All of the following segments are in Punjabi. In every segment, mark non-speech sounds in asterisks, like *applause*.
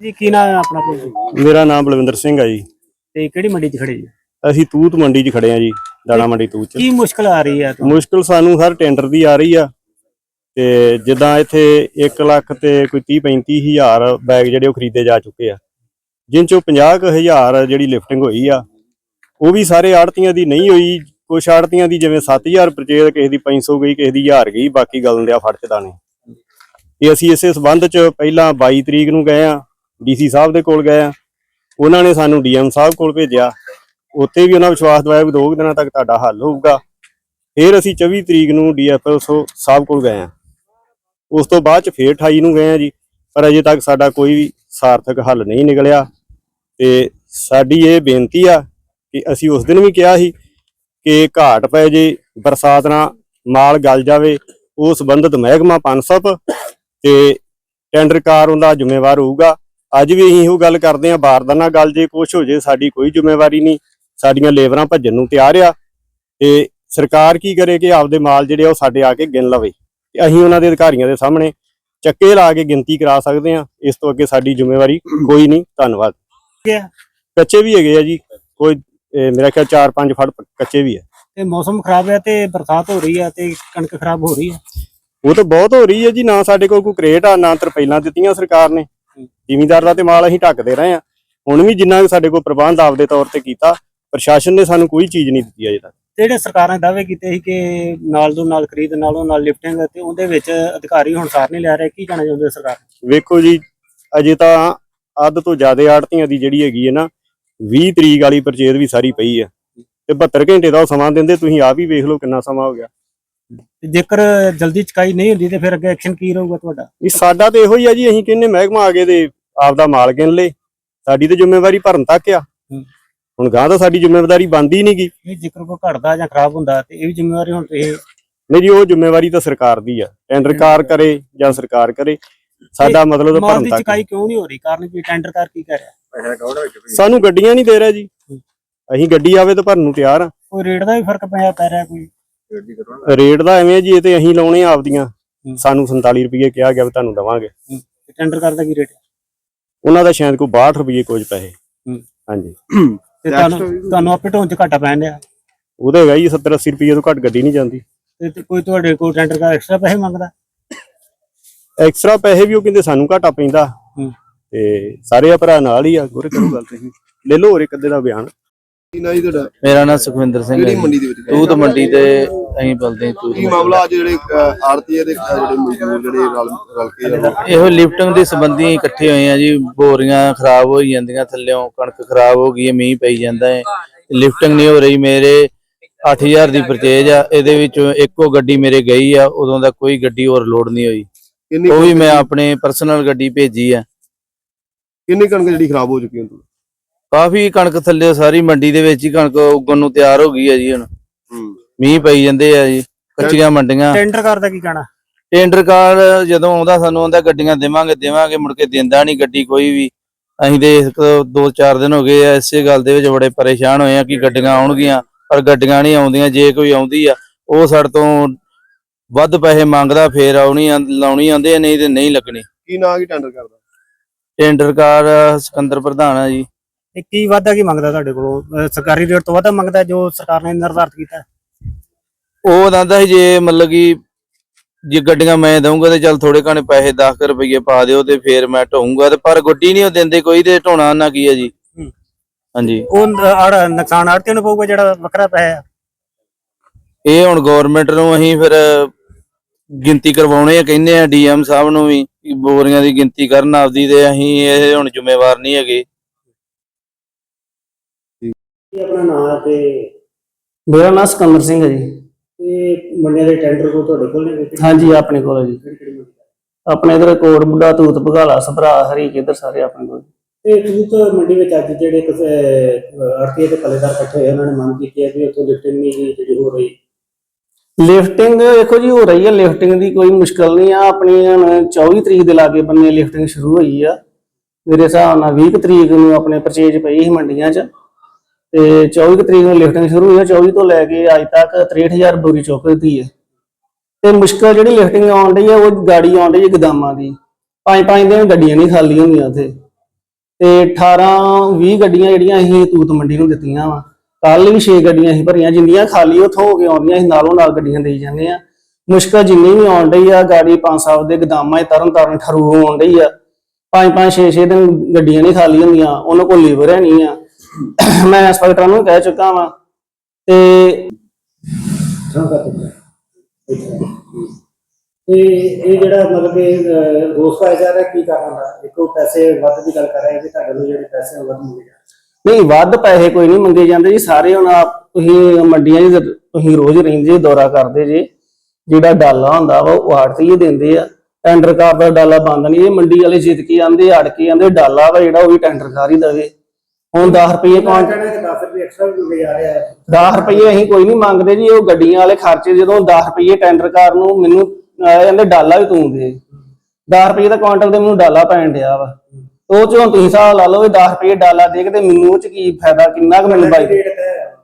ਜੀ ਕੀ ਨਾਮ ਹੈ ਆਪਣਾ ਕੋਈ ਮੇਰਾ ਨਾਮ ਬਲਵਿੰਦਰ ਸਿੰਘ ਆ ਜੀ। ਤੇ ਕਿਹੜੀ ਮੰਡੀ 'ਚ ਖੜੇ ਜੀ? ਅਸੀਂ ਤੂਤ ਮੰਡੀ 'ਚ ਖੜੇ ਆ ਜੀ ਦਾਣਾ ਮੰਡੀ ਤੂਤ 'ਚ। ਕੀ ਮੁਸ਼ਕਲ ਆ ਰਹੀ ਹੈ ਤੁਹਾਨੂੰ ਮੁਸ਼ਕਲ ਸਾਨੂੰ ਹਰ ਟੈਂਡਰ ਦੀ ਆ ਰਹੀ ਆ। ਤੇ ਜਿੱਦਾਂ ਇੱਥੇ 1 ਲੱਖ ਤੇ ਕੋਈ 30 35 ਹਜ਼ਾਰ ਬੈਗ ਜਿਹੜੇ ਉਹ ਖਰੀਦੇ ਜਾ ਚੁੱਕੇ ਆ। ਜਿਨ ਚੋਂ 50 ਕੁ ਹਜ਼ਾਰ ਜਿਹੜੀ ਲਿਫਟਿੰਗ ਹੋਈ ਆ ਉਹ ਵੀ ਸਾਰੇ ਆੜਤੀਆਂ ਦੀ ਨਹੀਂ ਹੋਈ। ਕੁਛ ਆੜਤੀਆਂ ਦੀ ਜਿਵੇਂ 7000 ਪਰਚੇਜ਼ ਕਿਸੇ ਦੀ 500 ਗਈ ਕਿਸੇ ਦੀ 1000 ਗਈ ਬਾਕੀ ਗੱਲ ਦਿਆ ਫੜ ਚ ਦਾਣੇ। ਤੇ ਅਸੀਂ ਇਸੇ ਸਬੰਧ ਚ ਪਹਿਲਾਂ 22 ਤਰੀਕ ਨੂੰ ਗਏ ਆ। ਡੀਸੀ ਸਾਹਿਬ ਦੇ ਕੋਲ ਗਏ ਆ। ਉਹਨਾਂ ਨੇ ਸਾਨੂੰ ਡੀਐਮ ਸਾਹਿਬ ਕੋਲ ਭੇਜਿਆ। ਉੱਥੇ ਵੀ ਉਹਨਾਂ ਵਿਸ਼ਵਾਸ ਦਿਵਾਇਆ ਵੀ ਦੋ ਕੁ ਦਿਨਾਂ ਤੱਕ ਤੁਹਾਡਾ ਹੱਲ ਹੋਊਗਾ। ਫਿਰ ਅਸੀਂ 24 ਤਰੀਕ ਨੂੰ ਡੀਐਫਓ ਸਾਹਿਬ ਕੋਲ ਗਏ ਆ। ਉਸ ਤੋਂ ਬਾਅਦ ਚ ਫੇਰ 28 ਨੂੰ ਗਏ ਆ ਜੀ। ਪਰ ਅਜੇ ਤੱਕ ਸਾਡਾ ਕੋਈ ਵੀ ਸਾਰਥਕ ਹੱਲ ਨਹੀਂ ਨਿਕਲਿਆ। ਤੇ ਸਾਡੀ ਇਹ ਬੇਨਤੀ ਆ ਕਿ ਅਸੀਂ ਉਸ ਦਿਨ ਵੀ ਕਿਹਾ ਸੀ ਕਿ ਘਾਟ ਪੈ ਜੇ, ਬਰਸਾਤ ਨਾਲ ਮਾਲ ਗਲ ਜਾਵੇ, ਉਹ ਸੰਬੰਧਿਤ ਮਹਿਕਮਾ ਪੰਸਪ ਤੇ ਟੈਂਡਰ ਕਾਰ ਉਹਦਾ ਜ਼ਿੰਮੇਵਾਰ ਹੋਊਗਾ। ਅੱਜ ਵੀ ਅਸੀਂ ਉਹ ਗੱਲ ਕਰਦੇ ਆਂ ਬਾਰਦਾਨਾ ਗੱਲ ਜੇ ਕੁਛ ਹੋ ਜੇ ਸਾਡੀ ਕੋਈ ਜ਼ਿੰਮੇਵਾਰੀ ਨਹੀਂ। ਸਾਡੀਆਂ ਲੇਬਰਾਂ ਭੱਜਣ ਨੂੰ ਤਿਆਰ ਆ ਤੇ ਸਰਕਾਰ ਕੀ ਕਰੇ ਕਿ ਆਪਦੇ ਮਾਲ ਜਿਹੜੇ ਆ ਉਹ ਸਾਡੇ ਆ ਕੇ ਗਿਣ ਲਵੇ। ਤੇ ਅਸੀਂ ਉਹਨਾਂ ਦੇ ਅਧਿਕਾਰੀਆਂ ਦੇ ਸਾਹਮਣੇ ਚੱਕੇ ਲਾ ਕੇ ਗਿਣਤੀ ਕਰਾ ਸਕਦੇ ਆ ਇਸ ਤੋਂ ਅੱਗੇ ਸਾਡੀ ਜ਼ਿੰਮੇਵਾਰੀ ਕੋਈ ਨਹੀਂ। ਧੰਨਵਾਦ? ਕੱਚੇ ਵੀ ਹੈਗੇ ਆ ਜੀ। ਕੋਈ ਮੇਰਾ ਖਿਆਲ 4-5 ਫੜ ਕੱਚੇ ਵੀ ਆ। ਤੇ ਮੌਸਮ ਖਰਾਬ ਹੈ ਤੇ ਬਰਸਾਤ ਹੋ ਰਹੀ ਹੈ ਤੇ ਕਣਕ ਖਰਾਬ ਹੋ ਰਹੀ ਹੈ ਉਹ ਤਾਂ ਬਹੁਤ ਹੋ ਰਹੀ ਹੈ ਜੀ। ਨਾ ਸਾਡੇ ਕੋਲ ਕੋਈ ਕਰੇਟ ਆ ਨਾ ਤਰਪਾਈਲਾਂ ਦਿੱਤੀਆਂ ਸਰਕਾਰ ਨੇ। ਜ਼ਿਮੀਂਦਾਰ ਦਾ ਤੇ ਮਾਲ ਅਸੀਂ ਢੱਕਦੇ ਰਹੇ ਆ ਹੁਣ ਵੀ ਜਿੰਨਾ ਸਾਡੇ ਕੋਲ ਪ੍ਰਬੰਧ ਆਪਦੇ ਤੌਰ ਤੇ ਕੀਤਾ ਪ੍ਰਸ਼ਾਸਨ ਨੇ ਸਾਨੂੰ ਕੋਈ ਚੀਜ਼ ਨਹੀਂ ਦਿੱਤੀ ਅਜੇ ਤੱਕ। ਜਿਹੜੇ ਸਰਕਾਰਾਂ ਨੇ ਦਾਅਵੇ ਕੀਤੇ ਸੀ ਕਿ ਨਾਲ ਦੋ ਨਾਲ ਖਰੀਦ ਨਾਲੋਂ ਨਾਲ ਲਿਫਟਿੰਗ ਤੇ ਉਹਦੇ ਵਿੱਚ ਅਧਿਕਾਰੀ ਹੁਣ ਸਾਰ ਨਹੀਂ ਲੈ ਰਹੇ ਕੀ ਕਹਿਣਾ ਚਾਹੁੰਦੇ ਸਰਕਾਰ? ਵੇਖੋ ਜੀ ਅਜੇ ਤਾਂ ਅੱਧ ਤੋਂ ਜ਼ਿਆਦਾ ਆੜਤੀਆਂ ਦੀ ਜਿਹੜੀ ਹੈਗੀ ਹੈ ਨਾ 20 ਤਰੀਕ ਵਾਲੀ ਪਰਚੇਜ਼ ਵੀ ਸਾਰੀ ਪਈ ਹੈ। ਤੇ 72 ਘੰਟੇ ਦਾ ਉਹ ਸਮਾਂ ਦਿੰਦੇ ਤੁਸੀਂ ਆਪ ਹੀ ਵੇਖ ਲਓ ਕਿੰਨਾ ਸਮਾਂ ਹੋ ਗਿਆ। ਜੇਕਰ ਜਲਦੀ ਚੁਕਾਈ ਨਹੀਂ ਹੁੰਦੀ ਤੇ ਫਿਰ ਅੱਗੇ ਐਕਸ਼ਨ ਕੀ ਰਹੂਗਾ ਤੁਹਾਡਾ? ਵੀ ਸਾਡਾ ਤੇ ਇਹੋ ਹੀ ਆ ਜੀ ਅਸੀਂ ਕਹਿੰਨੇ ਮਹਿਕਮਾ ਆ ਕੇ ਤੇ ਆਪਦਾ ਮਾਲ ਗਿਣ ਲੇ ਸਾਡੀ ਤੇ ਜ਼ਿੰਮੇਵਾਰੀ ਭਰਨ ਤੱਕ ਆ। ਹੁਣ ਗਾਂ ਤਾਂ ਸਾਡੀ ਜ਼ਿੰਮੇਵਾਰੀ ਬਣਦੀ ਨਹੀਂਗੀ ਇਹ ਜੇਕਰ ਕੋਈ ਘਟਦਾ ਜਾਂ ਖਰਾਬ ਹੁੰਦਾ ਤੇ ਇਹ ਵੀ ਜ਼ਿੰਮੇਵਾਰੀ ਹੁਣ ਤੁਸੀਂ ਨਹੀਂ ਜੀ ਉਹ ਜ਼ਿੰਮੇਵਾਰੀ ਤਾਂ ਸਰਕਾਰ ਦੀ ਆ। ਟੈਂਡਰ ਕਾਰ ਕਰੇ। ਜਾਂ ਸਰਕਾਰ ਕਰੇ। ਸਾਡਾ ਮਤਲਬ ਤਾਂ ਮਾਲ ਭਰਨ ਦੀ ਤੱਕ ਚੁਕਾਈ ਕਿਉਂ ਨਹੀਂ ਹੋ ਰਹੀ? ਕਾਰਨ ਕੀ? ਟੈਂਡਰ ਕਾਰ ਕੀ ਕਰ ਰਿਹਾ? ਸਾਨੂੰ ਗੱਡੀਆਂ ਨਹੀਂ ਦੇ ਰਿਹਾ ਜੀ। ਅਸੀਂ ਗੱਡੀ ਆਵੇ ਤਾਂ ਭਰਨ ਨੂੰ ਤਿਆਰ ਆ। ਕੋਈ ਰੇਟ ਦਾ ਵੀ ਫ਼ਰਕ ਪਿਆ ਪੈ ਰਿਹਾ ਕੋਈ? ਰੇਟ ਦਾ ਐਵੇਂ ਜੀ ਇਹ ਤੇ ਅਸੀਂ ਲਾਉਣੇ ਆ ਆਪਦੀਆਂ। ਸਾਨੂੰ 47 ਰੁਪਏ ਕਿਹਾ ਗਿਆ ਵੀ ਤੁਹਾਨੂੰ ਦਵਾਂਗੇ। ਟੈਂਡਰ ਕਾਰ ਦਾ ਕੀ ਰੇਟ ਉਹਨਾਂ ਦਾ ਸ਼ਾਇਦ ਕੋਈ 62 ਰੁਪਏ ਕੁਝ ਪੈਸੇ। ਹੂੰ। ਹਾਂਜੀ। ਤੇ ਤੁਹਾਨੂੰ ਤੁਹਾਨੂੰ ਆਪੇ ਢੋਣ ਚ ਘਾਟਾ ਪੈਣ ਡਿਆ? ਉਹਦਾ ਹੈਗਾ ਜੀ 70 80 ਰੁਪਏ ਤੋਂ ਘੱਟ ਗੱਡੀ ਨਹੀਂ ਜਾਂਦੀ। ਤੇ ਤੇ ਕੋਈ ਤੁਹਾਡੇ ਕੋਲ ਟੈਂਡਰ ਕਾਰ ਐਕਸਟਰਾ ਪੈਸੇ ਮੰਗਦਾ? ਐਕਸਟਰਾ ਪੈਸੇ ਵੀ ਉਹ ਕਹਿੰਦੇ ਸਾਨੂੰ ਘਾਟਾ ਪੈਂਦਾ। ਹੂੰ। ਤੇ ਸਾਰੇ ਆ ਭਰਾ ਨਾਲ ਹੀ ਆ ਗੁਰ ਕਰੋ ਗੱਲ ਤੁਸੀਂ। ਲੈ ਲਓ ਹੋਰ ਇੱਕ ਅੱਧੇ ਦਾ ਬਿਆਨ। ਕੀ ਨਾ ਜੀ ਤੁਹਾਡਾ? ਮੇਰਾ ਨਾਮ ਸੁਖਵਿੰਦਰ ਸਿੰਘ ਹੈ ਕਿਹੜੀ। ਮੰਡੀ ਦੇ ਵਿੱਚ ਤੂਤ ਮੰਡੀ ਤੇ ਅਸੀਂ ਬਲਦੇ ਤੂਤ ਕੀ ਮੰਡੀ। ਮਾਮਲਾ ਅੱਜ ਜਿਹੜੇ ਆਰਤੀਏ ਦੇ ਅਹ, ਜਿਹੜੇ ਮਜ਼ਦੂਰ ਜਿਹੜੇ ਰਲ ਰਲ ਕੇ ਆ, ਇਹੋ ਲਿਫਟਿੰਗ ਦੇ ਸੰਬੰਧੀ ਇਕੱਠੇ ਹੋਏ ਆ ਜੀ। ਬੋਰੀਆਂ ਖਰਾਬ ਹੋਈ ਜਾਂਦੀਆਂ ਥੱਲਿਓਂ ਕਣਕ ਖਰਾਬ ਹੋ ਗਈ ਹੈ ਮੀਂਹ ਪਈ ਜਾਂਦਾ ਹੈ। ਲਿਫਟਿੰਗ ਨਹੀਂ ਹੋ ਰਹੀ ਮੇਰੇ। 8000 ਦੀ ਪਰਚੇਜ ਆ ਇਹਦੇ ਵਿੱਚੋਂ ਇੱਕੋ ਗੱਡੀ ਮੇਰੇ ਗਈ ਆ ਉਦੋਂ ਦਾ ਕੋਈ ਗੱਡੀ ਹੋਰ ਲੋਡ ਨਹੀਂ ਹੋਈ। ਕਿੰਨੀ ਉਹ ਵੀ ਮੈਂ ਆਪਣੇ ਪਰਸਨਲ ਗੱਡੀ ਭੇਜੀ ਆ। ਕਿੰਨੀ ਕਣਕ ਜਿਹੜੀ ਖਰਾਬ ਹੋ ਚੁੱਕੀ ਹੈ ਤੁਹਾਨੂੰ ਕਾਫੀ ਕਣਕ ਥੱਲੇ ਸਾਰੀ ਮੰਡੀ ਦੇ ਵਿੱਚ ਹੀ ਕਣਕ ਉੱਗਣ ਨੂੰ ਤਿਆਰ ਹੋ ਗਈ ਹੈ ਜੀ ਹੁਣ। ਮੀਂਹ ਪਈ ਜਾਂਦੇ ਆ ਜੀ ਕੱਚੀਆਂ ਮੰਡੀਆਂ। ਟੈਂਡਰ ਕਾਰ ਦਾ ਕੀ ਕਹਿਣਾ? ਟੈਂਡਰ ਕਾਰ ਜਦੋਂ ਆਉਂਦਾ ਸਾਨੂੰ ਆਉਂਦਾ ਗੱਡੀਆਂ ਦੇਵਾਂਗੇ ਦੇਵਾਂਗੇ ਮੁੜ ਕੇ ਦਿੰਦਾ ਨਹੀਂ ਗੱਡੀ ਕੋਈ ਵੀ। ਅਸੀਂ ਤੇ ਇੱਕ ਦੋ ਚਾਰ ਦਿਨ ਹੋ ਗਏ ਆ ਇਸੇ ਗੱਲ ਦੇ ਵਿੱਚ ਬੜੇ ਪਰੇਸ਼ਾਨ ਹੋਏ ਆ ਕਿ ਗੱਡੀਆਂ ਆਉਣਗੀਆਂ ਪਰ ਗੱਡੀਆਂ ਨਹੀਂ ਆਉਂਦੀਆਂ ਜੇ ਕੋਈ ਆਉਂਦੀ ਆ ਉਹ ਸਾਡੇ ਤੋਂ ਵੱਧ ਪੈਸੇ ਮੰਗਦਾ ਫੇਰ ਆਉਣੀ ਆਂ- ਲਾਉਣੀ ਆਂਦੇ ਆ, ਨਹੀਂ ਤੇ ਨਹੀਂ ਲੱਗਣੀ। ਕੀ ਨਾਂ ਕੀ ਟੈਂਡਰ ਕਰਦਾ ਟੈਂਡਰ ਕਾਰ ਸਿਕੰਦਰ ਪ੍ਰਧਾਨ ਆ ਜੀ। ਤੇ ਕੀ ਵਾਧਾ ਕੀ ਮੰਗਦਾ ਤੁਹਾਡੇ ਕੋਲੋਂ? ਸਰਕਾਰੀ ਰੇਟ ਤੋਂ ਵਾਧਾ ਮੰਗਦਾ ਜੋ ਸਰਕਾਰ ਨੇ ਨਿਰਧਾਰਿਤ ਕੀਤਾ ਉਹ ਕਹਿੰਦਾ ਸੀ ਜੇ ਮਤਲਬ ਕਿ ਜੇ ਗੱਡੀਆਂ ਮੈਂ ਦਊਂਗਾ ਤੇ ਚੱਲ ਥੋੜੇ ਘਣੇ ਪੈਸੇ 10 ਰੁਪਏ ਪਾ ਦਿਓ ਤੇ ਫੇਰ ਮੈਂ ਢੋਊਂਗਾ ਤੇ ਪਰ ਗੱਡੀ ਨਹੀਂ ਉਹ ਦਿੰਦੇ ਕੋਈ ਤੇ ਢੋਣਾ ਨਾ ਕੀ ਆ ਜੀ। ਹੂੰ। ਹਾਂਜੀ। ਉਹ ਆੜ ਨੁਕਸਾਨ ਆੜਤੇ ਨੂੰ ਪਊਗਾ ਜਿਹੜਾ ਵੱਖਰਾ ਪੈਸਾ ਇਹ ਹੁਣ ਗਵਰਨਮੈਂਟ ਨੂੰ ਅਸੀਂ ਫਿਰ ਗਿਣਤੀ ਕਰਵਾਉਣੇ ਆ ਕਹਿੰਦੇ ਆ ਡੀਐਮ ਸਾਹਿਬ ਨੂੰ ਵੀ ਬੋਰੀਆਂ ਦੀ ਗਿਣਤੀ ਕਰਨ ਆਪਦੀ ਤੇ ਅਸੀਂ ਇਹ ਹੁਣ ਜ਼ਿੰਮੇਵਾਰ ਨਹੀਂ ਹੈਗੇ। ਕੀ ਆਪਣਾ ਨਾਮ ਤੇ ਮੇਰਾ ਨਾਮ ਸਿਕੰਦਰ ਸਿੰਘ ਹੈ ਜੀ। ਇਹ ਮੰਡੀਆਂ ਦੇ ਟੈਂਡਰ ਕੋ ਤੁਹਾਡੇ ਕੋਲ ਨੇ ਹਾਂਜੀ ਆਪਣੇ ਕੋਲ ਹੈ ਜੀ। ਆਪਣੇ ਇਧਰ ਕੋਟ ਬੁੱਢਾ ਤੂਤ ਭਗਾਲਾ ਸਭਰਾ ਹਰੀ ਇਧਰ ਸਾਰੇ ਆਪਣੇ ਕੋਲ। ਤੇ ਕਬੂਤਰ ਮੰਡੀ ਵਿੱਚ ਅੱਜ ਜਿਹੜੇ ਆੜਤੀ ਤੇ ਪੱਲੇਦਾਰ ਇਕੱਠੇ ਹੋਏ ਉਹਨਾਂ ਨੇ ਮੰਗ ਕੀਤੀ ਹੈ ਕਿ ਉੱਥੋਂ ਲਿਫਟਿੰਗ ਨਹੀਂ ਜਿਹੜੀ ਹੋ ਰਹੀ। ਲਿਫਟਿੰਗ ਦੇਖੋ ਜੀ ਹੋ ਰਹੀ ਹੈ। ਲਿਫਟਿੰਗ ਦੀ ਕੋਈ ਮੁਸ਼ਕਲ ਨਹੀਂ ਆ। ਆਪਣੀ ਹੁਣ 24 ਤਰੀਕ ਦੇ ਲਾਗੇ ਬੰਨੇ ਲਿਫਟਿੰਗ ਸ਼ੁਰੂ ਹੋਈ ਆ। ਮੇਰੇ ਹਿਸਾਬ ਨਾਲ 20 ਕੁ ਤਰੀਕ ਨੂੰ ਆਪਣੇ ਪਰਚੇਜ ਪਈ ਸੀ ਮੰਡੀਆਂ 'ਚ। ਤੇ 24 ਕੁ ਤਰੀਕ ਨੂੰ ਲਿਫਟਿੰਗ ਸ਼ੁਰੂ ਹੋਈ ਆ 24 ਤੋਂ ਲੈ ਕੇ ਅੱਜ ਤੱਕ 63000 ਬੋਰੀ ਚੁੱਕ ਦਿੱਤੀ ਹੈ। ਤੇ ਮੁਸ਼ਕਲ ਜਿਹੜੀ ਲਿਫਟਿੰਗ ਆਉਣ ਡਈ ਹੈ ਉਹ ਗਾੜੀ ਆਉਣ ਡਈ ਹੈ ਗਦਾਮਾਂ ਦੀ। ਪੰਜ ਪੰਜ ਦਿਨ ਗੱਡੀਆਂ ਨਹੀਂ ਖਾਲੀ ਹੁੰਦੀਆਂ ਉੱਥੇ। ਤੇ 18 20 ਗੱਡੀਆਂ ਜਿਹੜੀਆਂ ਅਸੀਂ ਤੂਤ ਮੰਡੀ ਨੂੰ ਦਿੱਤੀਆਂ ਵਾ। ਕੱਲ ਵੀ 6 ਗੱਡੀਆਂ ਅਸੀਂ ਭਰੀਆਂ, ਜਿੰਨੀਆਂ ਖਾਲੀ ਉੱਥੋਂ ਹੋ ਕੇ ਆਉਂਦੀਆਂ, ਅਸੀਂ ਨਾਲੋਂ ਨਾਲ ਗੱਡੀਆਂ ਦੇਈ ਜਾਂਦੇ ਆ ਮੁਸ਼ਕਲ ਜਿੰਨੀ ਵੀ ਆਉਣ ਡਈ ਆ, ਗਾੜੀ ਪੰਜ ਸਾਹਿਬ ਦੇ ਗਦਾਮਾਂ 'ਚ ਤਰਨ ਤਾਰਨ ਠਰੂ ਆਉਣ ਡਈ ਆ। ਪੰਜ ਪੰਜ ਛੇ ਛੇ ਦਿਨ ਗੱਡੀਆਂ ਨਹੀਂ ਖਾਲੀ ਹੁੰਦੀਆਂ, ਉਹਨਾਂ ਕੋਲ ਲੇਬਰ ਹੈ ਨਹੀਂ ਆ। *coughs* ਮੈਂ ਇੰਸਪੈਕਟਰਾਂ ਨੂੰ ਕਹਿ ਚੁੱਕਾ ਵਾਂ ਤੇ ਤੇ ਇਹ ਜਿਹੜਾ ਮਤਲਬ ਕਿ ਰੋਸ ਪਾਇਆ ਜਾ ਰਿਹਾ ਕੀ ਕਾਰਨ ਦਾ ਦੇਖੋ ਪੈਸੇ ਵੱਧ ਦੀ ਗੱਲ ਕਰ ਰਹੇ ਕਿ ਤੁਹਾਡੇ ਨੂੰ ਜਿਹੜੇ ਪੈਸੇ ਵੱਧ ਮਿਲ ਜਾਣ ਨਹੀਂ ਵੱਧ ਪੈਸੇ ਕੋਈ ਨਹੀਂ ਮੰਗੇ ਜਾਂਦੇ ਜੀ। ਸਾਰੇ ਹੁਣ ਆਪ ਤੁਸੀਂ ਮੰਡੀਆਂ 'ਚ ਤੁਸੀਂ ਰੋਜ਼ ਰਹਿੰਦੇ ਜੇ ਦੌਰਾ ਕਰਦੇ ਜੇ। ਜਿਹੜਾ ਡਾਲਾ ਹੁੰਦਾ ਵਾ ਉਹ ਆੜਤੀ ਹੀ ਦਿੰਦੇ ਆ। ਟੈਂਡਰ ਕਾਰ ਦਾ ਡਾਲਾ ਬੰਦ ਨਹੀਂ ਇਹ ਮੰਡੀ ਵਾਲੇ ਜਿੱਤ ਕੇ ਆਂਦੇ ਅੜ ਕੇ ਆਂਦੇ ਡਾਲਾ ਵਾ ਜਿਹੜਾ ਉਹ ਵੀ ਟੈਂਡਰ ਕਾਰ ਹੀ ਦਵੇ। ਹੁਣ 10 ਰੁਪਏ ਕੌਣ ਕਹਿੰਦੇ ਕਿ 10 ਰੁਪਏ ਐਕਸਟਰਾ ਵੀ ਮਿਲ ਜਾ ਰਿਹਾ ਹੈ। 10 ਰੁਪਏ ਅਸੀਂ ਕੋਈ ਨਹੀਂ ਮੰਗਦੇ ਜੀ ਉਹ ਗੱਡੀਆਂ ਵਾਲੇ ਖਰਚੇ ਜਦੋਂ 10 ਰੁਪਏ ਟੈਂਡਰ ਕਾਰ ਨੂੰ ਮੈਨੂੰ ਅਹ ਕਹਿੰਦੇ ਡਾਲਾ ਵੀ ਤੂੰ ਦੇ। 10 ਰੁਪਏ ਦਾ ਕੁਆਂਟਲ ਤੇ ਮੈਨੂੰ ਡਾਲਾ ਪੈਣ ਡਿਆ ਵਾ। ਉਹ ਚੋਂ ਤੁਸੀਂ ਹਿਸਾਬ ਲਾ ਲਓ ਵੀ 10 ਰੁਪਏ ਡਾਲਾ ਦੇ ਕੇ ਤੇ ਮੈਨੂੰ ਉਹ ਚ ਕੀ ਫਾਇਦਾ ਕਿੰਨਾ ਕੁ ਮੈਨੂੰ ਬਾਈ ਰੇਟ ਤੈਅ ਹੈ।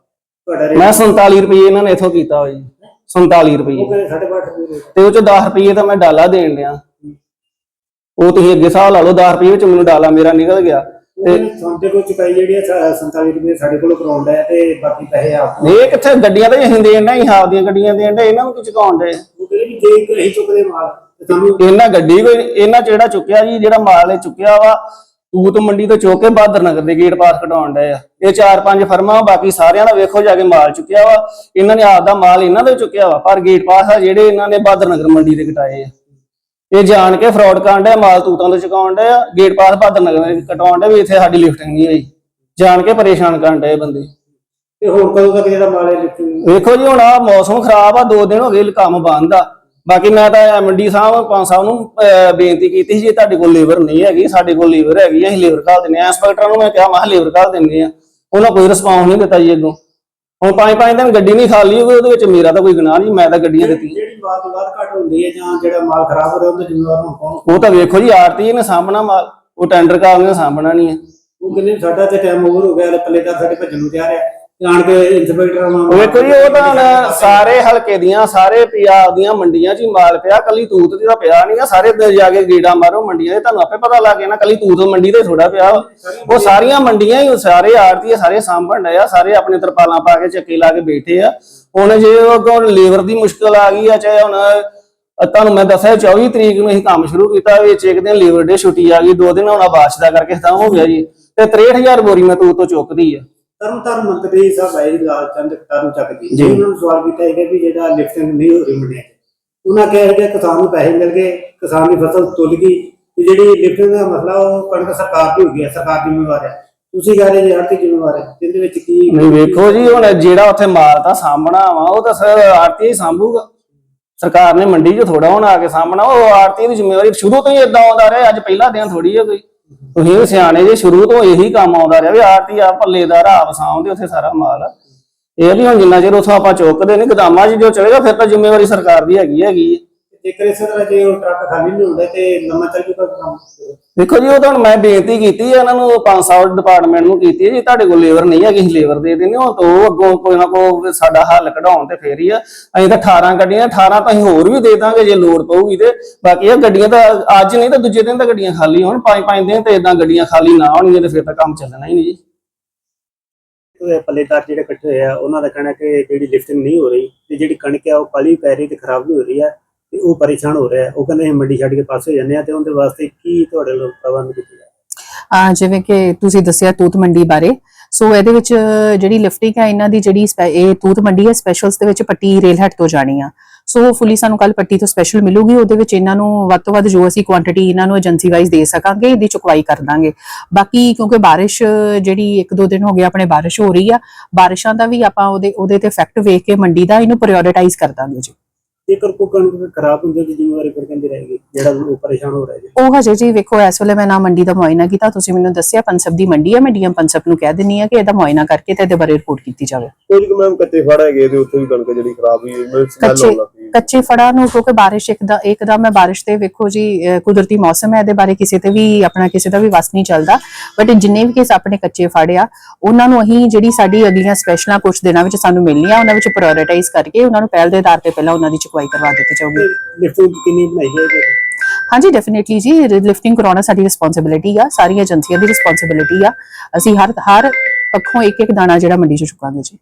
ਤੁਹਾਡਾ ਰੇਟ ਮੈਂ 47 ਰੁਪਏ ਇਹਨਾਂ ਨੇ ਇਥੋਂ ਕੀਤਾ ਹੋਇਆ ਜੀ। 47 ਰੁਪਏ ਉਹ ਕਹਿੰਦੇ 8.5 ਰੁਪਏ ਰੇਟ ਤੇ ਉਹ ਚ 10 ਰੁਪਏ ਤਾਂ ਮੈਂ ਡਾਲਾ ਦੇਣ ਡਿਆ। ਉਹ ਤੁਸੀਂ ਅੱਗੇ ਹਿਸਾਬ ਲਾ ਲਓ 10 ਰੁਪਏ ਵਿੱਚ ਮੈਨੂੰ ਡਾਲਾ ਮੇਰਾ ਨਿਕਲ ਗਿਆ। ਤੇ ਤੁਹਾਡੇ ਕੋਲ ਚੁਕਾਈ ਜਿਹੜੀ ਹੈ ਸਾ- 47 ਰੁਪਏ ਸਾਡੇ ਕੋਲ ਕਰਾਉਂਦਾ ਹੈ ਤੇ ਬਾਕੀ ਪੈਸੇ ਆਪ ਇਹ ਕਿੱਥੇ ਗੱਡੀਆਂ ਤਾਂ ਅਸੀਂ ਦੇਣ ਡਿਆ ਹੀ ਆਪਦੀਆਂ ਗੱਡੀਆਂ ਦੇਣ ਡਿਆ ਇਹਨਾਂ ਨੂੰ ਕੀ ਚੁਕਾਉਣ ਦੇ ਉਹ ਕਹਿੰਦੇ ਵੀ ਜੇ ਅਸੀਂ ਚੁੱਕਦੇ ਮਾਲ ਤੇ ਸਾਨੂੰ ਇਹਨਾਂ ਗੱਡੀ ਕੋਈ ਇਹਨਾਂ ਚ ਜਿਹੜਾ ਚੁੱਕਿਆ ਜੀ ਜਿਹੜਾ ਮਾਲ ਇਹ ਚੁੱਕਿਆ ਵਾ ਤੂਤ ਮੰਡੀ ਤੋਂ ਚੁੱਕ ਬਹਾਦਰ ਨਗਰ ਦੇ ਗੇਟ ਪਾਸ ਕਢਾਉਣ ਡਏ ਆ। ਇਹ ਚਾਰ ਪੰਜ ਫਰਮਾਂ ਬਾਕੀ ਸਾਰਿਆਂ ਦਾ ਵੇਖੋ ਜਾ ਕੇ ਮਾਲ ਚੁੱਕਿਆ ਵਾ ਇਹਨਾਂ ਨੇ ਆਪਦਾ ਮਾਲ ਇਹਨਾਂ ਦਾ ਚੁੱਕਿਆ ਵਾ ਪਰ ਗੇਟ ਪਾਸ ਆ ਜਿਹੜੇ ਇਹਨਾਂ ਨੇ ਬਹਾਦਰ ਨਗਰ ਮੰਡੀ ਦੇ ਕਟਾਏ ਆ। ਇਹ ਜਾਣ ਕੇ ਫਰਾਡ ਕਰਨ ਡਏ ਮਾਲ ਤੂਤਾਂ ਤੋਂ ਚੁਕਾਉਣ ਡਏ ਆ ਗੇਟ ਪਾਸ ਬਹਾਦਰ ਨਗਰ ਦੇ ਕਟਾਉਣ ਡਏ ਵੀ ਇੱਥੇ ਸਾਡੀ ਲਿਫਟਿੰਗ ਨਹੀਂ ਹੋਈ। ਜਾਣ ਕੇ ਪਰੇਸ਼ਾਨ ਕਰਨ ਡਏ ਬੰਦੇ। ਤੇ ਹੋਰ ਕਦੋਂ ਤੱਕ ਜਿਹੜਾ ਮਾਲ ਹੈ ਲਿਫਟਿੰਗ ਵੇਖੋ ਜੀ ਹੁਣ ਆ ਮੌਸਮ ਖਰਾਬ ਆ ਦੋ ਦਿਨ ਹੋ ਗਏ ਕੰਮ ਬੰਦ ਆ। ਬਾਕੀ ਮੈਂ ਤਾਂ ਐਮਡੀ ਸਾਹਿਬ ਪੰਜ ਸਾਹਿਬ ਨੂੰ ਬੇਨਤੀ ਕੀਤੀ ਸੀ ਜੇ ਤੁਹਾਡੇ ਕੋਲ ਲੇਬਰ ਨਹੀਂ ਹੈਗੀ ਸਾਡੇ ਕੋਲ ਲੇਬਰ ਹੈਗੀ ਅਸੀਂ ਲੇਬਰ ਘੱਲ ਦਿੰਦੇ ਆ ਇੰਸਪੈਕਟਰਾਂ ਨੂੰ ਮੈਂ ਕਿਹਾ ਮੈਂ ਲੇਬਰ ਘੱਲ ਦਿੰਦੇ ਆ ਉਹਨਾਂ ਕੋਈ ਰਿਸਪੌਂਸ ਨਹੀਂ ਦਿੱਤਾ ਜੀ ਅੱਗੋਂ। ਹੁਣ ਪੰਜ ਪੰਜ ਦਿਨ ਗੱਡੀ ਨਹੀਂ ਖਾਲੀ ਹੋਈ ਉਹਦੇ ਵਿੱਚ ਮੇਰਾ ਤਾਂ ਕੋਈ ਗੁਨਾਹ ਨਹੀਂ ਮੈਂ ਤਾਂ ਗੱਡੀਆਂ ਦਿੱਤੀਆਂ। ਜਿਹੜੀ ਮਾਲ ਤੋਂ ਬਾਅਦ ਘਟ ਹੁੰਦੀ ਹੈ ਜਾਂ ਜਿਹੜਾ ਮਾਲ ਖਰਾਬ ਹੋ ਰਿਹਾ ਉਹਦਾ ਜ਼ਿੰਮੇਵਾਰ ਹੁਣ ਕੌਣ? ਉਹ ਤਾਂ ਵੇਖੋ ਜੀ ਆਰਤੀ ਨੇ ਸਾਹਮਣਾ ਮਾਲ ਉਹ ਟੈਂਡਰ ਕਾਰ ਨੇ ਸਾਹਮਣਾ ਨਹੀਂ ਹੈ। ਉਹ ਕਹਿੰਦੇ ਸਾਡਾ ਤੇ ਟਾਈਮ ਓਵਰ ਹੋ ਗਿਆ ਤੇ ਪੱਲੇਦਾਰ ਸਾਡੇ ਭੱਜਣ ਨੂੰ ਤਿਆਰ ਹੈ। ਆਣ ਕੇ ਇੰਸਪੈਕਟਰ ਉਹ ਵੇਖੋ ਜੀ ਉਹ ਤਾਂ ਹੁਣ ਸਾਰੇ ਹਲਕੇ ਦੀਆਂ ਸਾਰੇ ਪੰਜਾਬ ਦੀਆਂ ਮੰਡੀਆਂ 'ਚ ਹੀ ਮਾਲ ਪਿਆ ਕੱਲੀ ਤੂਤ ਦੀ ਤਾਂ ਪਿਆ ਨਹੀਂ ਆ। ਸਾਰੇ ਦੇ ਜਾ ਕੇ ਗੀੜਾ ਮਾਰੋ ਮੰਡੀਆਂ 'ਚ ਤੁਹਾਨੂੰ ਆਪੇ ਪਤਾ ਲੱਗ ਜਾਣਾ ਕੱਲੀ ਤੂਤ ਮੰਡੀ ਤੇ ਥੋੜਾ ਪਿਆ ਵਾ। ਉਹ ਸਾਰੀਆਂ ਮੰਡੀਆਂ ਹੀ ਸਾਰੇ ਆੜਤੀ ਸਾਰੇ ਸਾਂਭਣ ਆ ਸਾਰੇ ਆਪਣੇ ਤਰਪਾਲਾਂ ਪਾ ਕੇ ਚੱਕੇ ਲਾ ਕੇ ਬੈਠੇ ਆ। ਹੁਣ ਜੇ ਉਹ ਅੱਗੋਂ ਲੇਬਰ ਦੀ ਮੁਸ਼ਕਲ ਆ ਗਈ ਆ ਚਾਹੇ ਹੁਣ ਅ, ਤੁਹਾਨੂੰ ਮੈਂ ਦੱਸਿਆ 24 ਤਰੀਕ ਨੂੰ ਅਸੀਂ ਕੰਮ ਸ਼ੁਰੂ ਕੀਤਾ ਵਿੱਚ ਇੱਕ ਦਿਨ ਲੇਬਰ ਡੇ ਛੁੱਟੀ ਆ ਗਈ ਦੋ ਦਿਨ ਹੁਣ ਬਾਰਿਸ਼ ਦਾ ਕਰਕੇ ਖਤਮ ਹੋ ਗਿਆ ਜੀ। ਤੇ 63000 ਬੋਰੀ ਮੈਂ ਤੂਤ ਤੋਂ ਚੁੱਕਦੀ ਆ। ਤਰਨ ਤਾਰਨ ਮੰਤਰੀ ਸਾਹਿਬ ਆਏ ਲਾਲ ਚੰਦ ਤਾਰੂ ਚੱਕ ਜੀ ਜੀ। ਉਹਨਾਂ ਨੂੰ ਸਵਾਲ ਕੀਤਾ ਹੈਗਾ ਵੀ ਜਿਹੜਾ ਲਿਫਟਿੰਗ ਨਹੀਂ ਹੋ ਰਹੀ ਮੰਡੀਆਂ 'ਚ। ਉਹਨਾਂ ਕਿਹਾ ਕਿ ਕਿਸਾਨ ਨੂੰ ਪੈਸੇ ਮਿਲ ਗਏ ਕਿਸਾਨ ਦੀ ਫਸਲ ਤੁੱਲ ਗਈ। ਤੇ ਜਿਹੜੀ ਲਿਫਟਿੰਗ ਦਾ ਮਸਲਾ ਉਹ ਕਣਕ ਸਰਕਾਰ ਦੀ ਹੋ ਗਈ ਹੈ ਸਰਕਾਰ ਦੀ ਜ਼ਿੰਮੇਵਾਰ ਹੈ। ਤੁਸੀਂ ਕਹ ਰਹੇ ਜੀ ਆਰਥਿਕ ਜ਼ਿੰਮੇਵਾਰ ਹੈ ਇਹਦੇ ਵਿੱਚ ਕੀ ਨਹੀਂ ਵੇਖੋ ਜੀ ਹੁਣ ਜਿਹੜਾ ਉੱਥੇ ਮਾਲ ਤਾਂ ਸਾਹਮਣਾ ਵਾ ਉਹ ਤਾਂ ਸਰ ਆਰਤੀ ਹੀ ਸਾਂਭੂਗਾ। ਸਰਕਾਰ ਨੇ ਮੰਡੀ 'ਚ ਥੋੜਾ ਹੁਣ ਆ ਕੇ ਸਾਹਮਣਾ ਉਹ ਆਰਤੀ ਦੀ ਜ਼ਿੰਮੇਵਾਰੀ ਸ਼ੁਰੂ ਤੋਂ ਹੀ ਇਦਾਂ ਆਉਂਦਾ ਰਿਹਾ ਅੱਜ ਪਹਿਲਾ ਦਿਨ ਥੋੜੀ ਹੈ ਕੋਈ। ਤੁਸੀਂ ਵੀ ਸਿਆਣੇ ਜੇ ਸ਼ੁਰੂ ਤੋਂ ਇਹੀ ਕੰਮ ਆਉਂਦਾ ਰਿਹਾ ਵੀ ਆਰਤੀ ਆ ਪੱਲੇਦਾਰ ਆਪ ਸਾਂਭਦੇ ਉੱਥੇ ਸਾਰਾ ਮਾਲ। ਇਹ ਵੀ ਹੁਣ ਜਿੰਨਾ ਚਿਰ ਉੱਥੋਂ ਆਪਾਂ ਚੁੱਕਦੇ ਨਹੀਂ, ਗਦਾਮਾਂ 'ਚ ਜੋ ਚਲੇਗਾ, ਫਿਰ ਤਾਂ ਜ਼ਿੰਮੇਵਾਰੀ ਸਰਕਾਰ ਦੀ ਹੈਗੀ ਹੈਗੀ ਹੈ ਜੇਕਰ ਇਸੇ ਤਰ੍ਹਾਂ ਜੇ ਉਹ ਟਰੱਕ ਖਾਲੀ ਨਹੀਂ ਹੁੰਦਾ ਤੇ ਲੰਮਾ ਚੱਲ ਜੂਗਾ ਕੰਮ? ਦੇਖੋ ਜੀ ਉਹ ਤਾਂ ਹੁਣ ਮੈਂ ਬੇਨਤੀ ਕੀਤੀ ਹੈ ਇਹਨਾਂ ਨੂੰ 500 ਡਿਪਾਰਟਮੈਂਟ ਨੂੰ ਕੀਤੀ ਹੈ ਜੀ ਤੁਹਾਡੇ ਕੋਲ ਲੇਬਰ ਨਹੀਂ ਹੈਗੀ ਲੇਬਰ ਦੇ ਦੇਣੀ ਉਹ ਤੋਂ ਉਹ ਅੱਗੋਂ ਕੋਈ ਨਾ ਕੋਈ ਸਾਡਾ ਹੱਲ ਕਢਾਉਣ ਤੇ ਫੇਰ ਹੀ ਆ। ਅਸੀਂ ਤਾਂ 18 ਗੱਡੀਆਂ 18 ਤਾਂ ਅਸੀਂ ਹੋਰ ਵੀ ਦੇ ਦਾਂਗੇ ਜੇ ਲੋੜ ਪਊਗੀ ਤੇ। ਬਾਕੀ ਇਹ ਗੱਡੀਆਂ ਤਾਂ ਅੱਜ ਨਹੀਂ ਤਾਂ ਦੂਜੇ ਦਿਨ ਤਾਂ ਗੱਡੀਆਂ ਖਾਲੀ ਹੋਣ ਪੰਜ ਪੰਜ ਦਿਨ ਤੇ ਇਦਾਂ ਗੱਡੀਆਂ ਖਾਲੀ ਨਾ ਹੋਣਗੀਆਂ ਤੇ ਫਿਰ ਤਾਂ ਕੰਮ ਚੱਲਣਾ ਹੀ ਨਹੀਂ ਜੀ। ਪੱਲੇਦਾਰ ਜਿਹੜੇ ਇਕੱਠੇ ਹੋਏ ਆ ਉਹਨਾਂ ਦਾ ਕਹਿਣਾ ਕਿ ਜਿਹੜੀ ਲਿਫਟਿੰਗ ਨਹੀਂ ਹੋ ਰਹੀ ਤੇ ਜਿਹੜੀ ਕਣਕ ਆ ਉਹ ਕਾਲੀ ਪੈ ਰਹੀ ਤੇ ਖਰਾਬ ਵੀ ਹੋ ਰਹੀ ਆ। ਉਹ ਪਰੇਸ਼ਾਨ ਹੋ ਰਿਹਾ ਉਹ ਕਹਿੰਦੇ ਅਸੀਂ ਮੰਡੀ ਛੱਡ ਕੇ ਪਾਸੇ ਹੋ ਜਾਂਦੇ ਆ ਤੇ ਉਹਦੇ ਵਾਸਤੇ ਕੀ ਤੁਹਾਡੇ ਲੋਕ ਪ੍ਰਬੰਧ ਕੀਤੇ ਜਾ ਅਹ ਜਿਵੇਂ ਕਿ ਤੁਸੀਂ ਦੱਸਿਆ ਤੂਤ ਮੰਡੀ ਬਾਰੇ। ਸੋ ਇਹਦੇ ਵਿੱਚ ਜਿਹੜੀ ਲਿਫਟਿੰਗ ਹੈ, ਇਹਨਾਂ ਦੀ ਜਿਹੜੀ ਸਪੈ- ਇਹ ਤੂਤ ਮੰਡੀ ਹੈ ਸਪੈਸ਼ਲਸ ਦੇ ਵਿੱਚ ਪੱਟੀ ਰੇਲ ਹੱਟ ਤੋਂ ਜਾਣੀ ਆ। ਸੋ ਫੁੱਲੀ ਸਾਨੂੰ ਕੱਲ ਪੱਟੀ ਤੋਂ ਸਪੈਸ਼ਲ ਮਿਲੂਗੀ। ਉਹਦੇ ਵਿੱਚ ਇਹਨਾਂ ਨੂੰ ਵੱਧ ਤੋਂ ਵੱਧ ਜੋ ਅਸੀਂ ਕੁਆਂਟੀਟੀ ਇਹਨਾਂ ਨੂੰ ਏਜੰਸੀ ਵਾਈਜ਼ ਦੇ ਸਕਾਂਗੇ, ਇਹਦੀ ਚੁਕਵਾਈ ਕਰ ਦਾਂਗੇ। ਬਾਕੀ ਕਿਉਂਕਿ ਬਾਰਿਸ਼ ਜਿਹੜੀ ਇੱਕ ਦੋ ਦਿਨ ਹੋ ਗਏ ਆਪਣੇ ਬਾਰਿਸ਼ ਹੋ ਰਹੀ ਆ, ਬਾਰਿਸ਼ਾਂ ਦਾ ਵੀ ਆਪਾਂ ਉਹਦੇ ਉਹਦੇ ਤੇ ਇਫੈਕਟ ਵੇਖ ਕੇ ਮੰਡੀ ਦਾ ਇਹਨੂੰ ਪ੍ਰਾਇੋਰਟਾਈਜ਼ ਕਰ ਦਾਂਗੇ ਜੀ। ਜੇਕਰ ਕੋਈ ਕਣਕ ਖਰਾਬ ਹੁੰਦੀ ਹੈ ਤਾਂ ਜ਼ਿੰਮੇਵਾਰੀ ਫਿਰ ਕਹਿੰਦੀ ਰਹੇਗੀ, ਜਿਹੜਾ ਉਹ ਪਰੇਸ਼ਾਨ ਹੋ ਰਿਹਾ ਜੀ। ਉਹ ਹਜੇ ਜੀ ਵੇਖੋ, ਇਸ ਵੇਲੇ ਮੈਂ ਨਾ ਮੰਡੀ ਦਾ ਮੁਆਇਨਾ ਕੀਤਾ, ਤੁਸੀਂ ਮੈਨੂੰ ਦੱਸਿਆ ਪੰਸਬ ਦੀ ਮੰਡੀ ਹੈ, ਮੈਂ ਡੀਐਮ ਪੰਸਬ ਨੂੰ ਕਹਿ ਦਿੰਨੀ ਆ ਕਿ ਇਹਦਾ ਮੁਆਇਨਾ ਕਰਕੇ ਤੇ ਇਹਦੇ ਬਾਰੇ ਰਿਪੋਰਟ ਕੀਤੀ ਜਾਵੇ। ਕੁਝ ਕੁ ਮੈਮ ਕੱਚੇ ਫੜ ਹੈਗੇ ਤੇ ਉੱਥੇ ਵੀ ਕਣਕ ਜਿਹੜੀ ਖਰਾਬ ਹੋਈ ਮੈਨੂੰ ਸਮੈਲ ਕੱਚੇ ਆਉਣ ਲੱਗ ਕੱਚੇ ਫੜਾਂ ਨੂੰ ਕਿਉਂਕਿ ਬਾਰਿਸ਼ ਇੱਕਦਾ ਇੱਕਦਮ ਹੈ ਬਾਰਿਸ਼ ਤੇ ਵੇਖੋ ਜੀ ਅਹ ਕੁਦਰਤੀ ਮੌਸਮ ਹੈ ਇਹਦੇ ਬਾਰੇ ਕਿਸੇ ਤੇ ਵੀ ਆਪਣਾ ਕਿਸੇ ਦਾ ਵੀ ਵਸ ਨਹੀਂ ਚੱਲਦਾ। ਬਟ ਜਿੰਨੇ ਵੀ ਕੇਸ ਆਪਣੇ ਕੱਚੇ ਫੜ ਆ ਉਹਨਾਂ ਨੂੰ ਅਸੀਂ ਜਿਹੜੀ ਸਾਡੀ ਅਗਲੀਆਂ ਸਪੈਸ਼ਲਾਂ ਕੁਝ ਦਿਨਾਂ ਵਿੱਚ ਸਾਨੂੰ ਮਿਲਣੀਆਂ ਉਹਨਾਂ ਵਿੱਚ ਪ੍ਰਾਇੋਰਟਾਈਜ਼ ਕਰਕੇ ਉਹਨਾਂ ਨੂੰ ਪਹਿਲ ਦੇ ਆਧਾਰ ਤੇ ਪਹਿਲਾਂ ਉਹਨਾਂ ਦੀ ਚੁਕਵਾਈ ਕਰਵਾ ਦਿੱਤੀ ਜਾਊਗੀ। ਲਿਫਟਿੰਗ ਕਿੰਨੀ ਬਣਾਈ ਜਾਏਗੀ ਹਾਂਜੀ ਡੈਫੀਨਿਟਲੀ ਜੀ ਲਿਫਟਿੰਗ ਕਰਾਉਣਾ ਸਾਡੀ ਰਿਸਪੌਂਸਿਬਿਲਿਟੀ ਆ ਸਾਰੀਆਂ ਏਜੰਸੀਆਂ ਦੀ ਰਿਸਪੌਂਸਿਬਿਲਿਟੀ ਆ। ਅਸੀਂ ਹਰ ਹਰ ਪੱਖੋਂ ਇੱਕ ਇੱਕ ਦਾਣਾ ਜਿਹੜਾ ਮੰਡੀ ਚ ਚੁਕਾਂਗੇ ਜੀ।